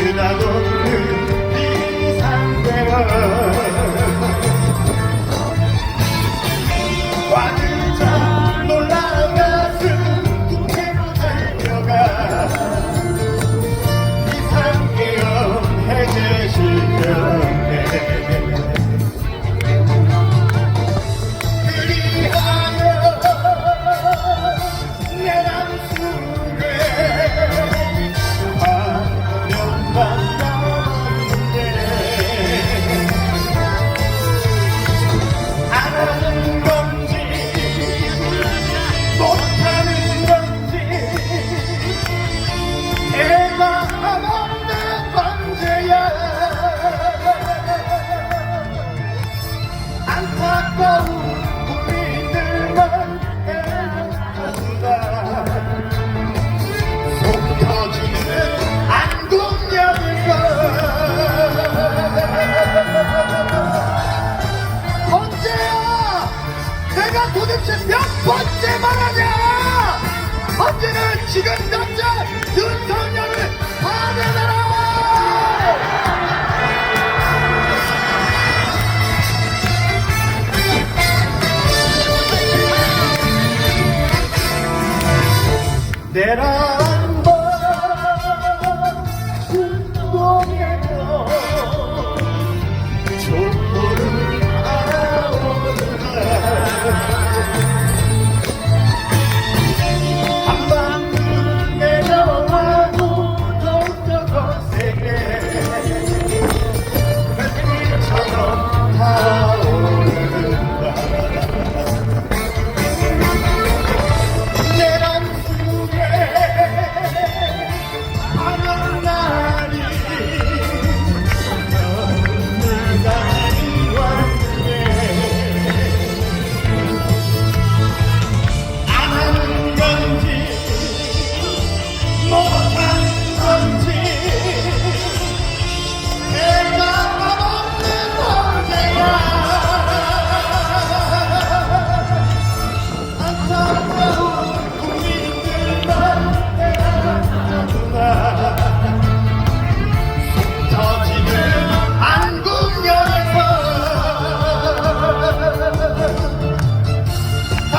그나 없는 이 상대와 문제는 지금 당장 윤석열을 파면하라! 내라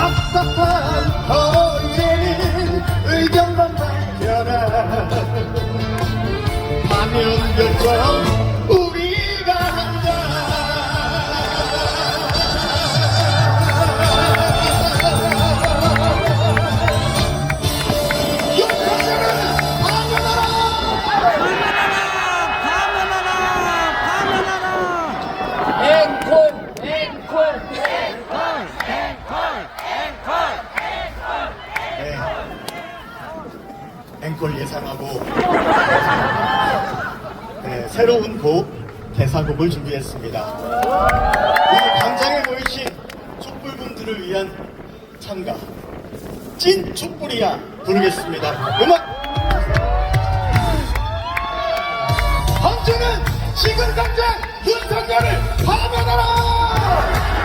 답답한 허리에는 의견만 밝혀라 반면 결정 걸 예상하고 어, 네, 새로운 곡 대사곡을 준비했습니다. 이 광장에 모이신 촛불분들을 위한 참가 찐 촛불이야 부르겠습니다. 음악 범죄는 지금 당장 윤석열을 파면하라!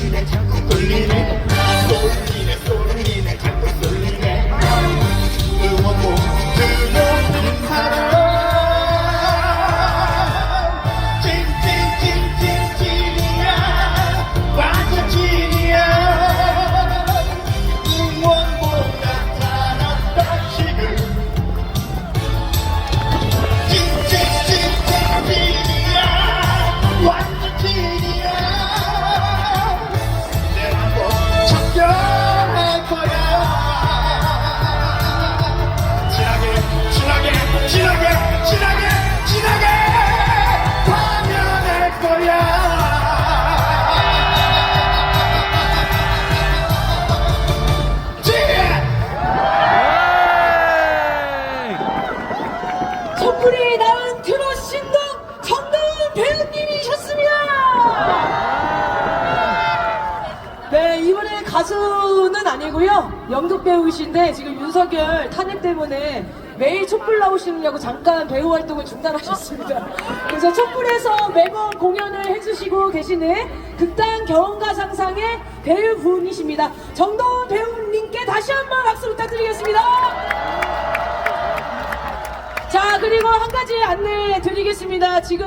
쏠리네 자꾸 쏠리네 가수는 아니고요. 연극 배우이신데 지금 윤석열 탄핵 때문에 매일 촛불 나오시느냐고 잠깐 배우 활동을 중단하셨습니다. 그래서 촛불에서 매번 공연을 해주시고 계시는 극단 경험가 상상의 배우분이십니다. 정다운 배우님께 다시 한번 박수 부탁드리겠습니다. 자, 그리고 한 가지 안내 드리겠습니다. 지금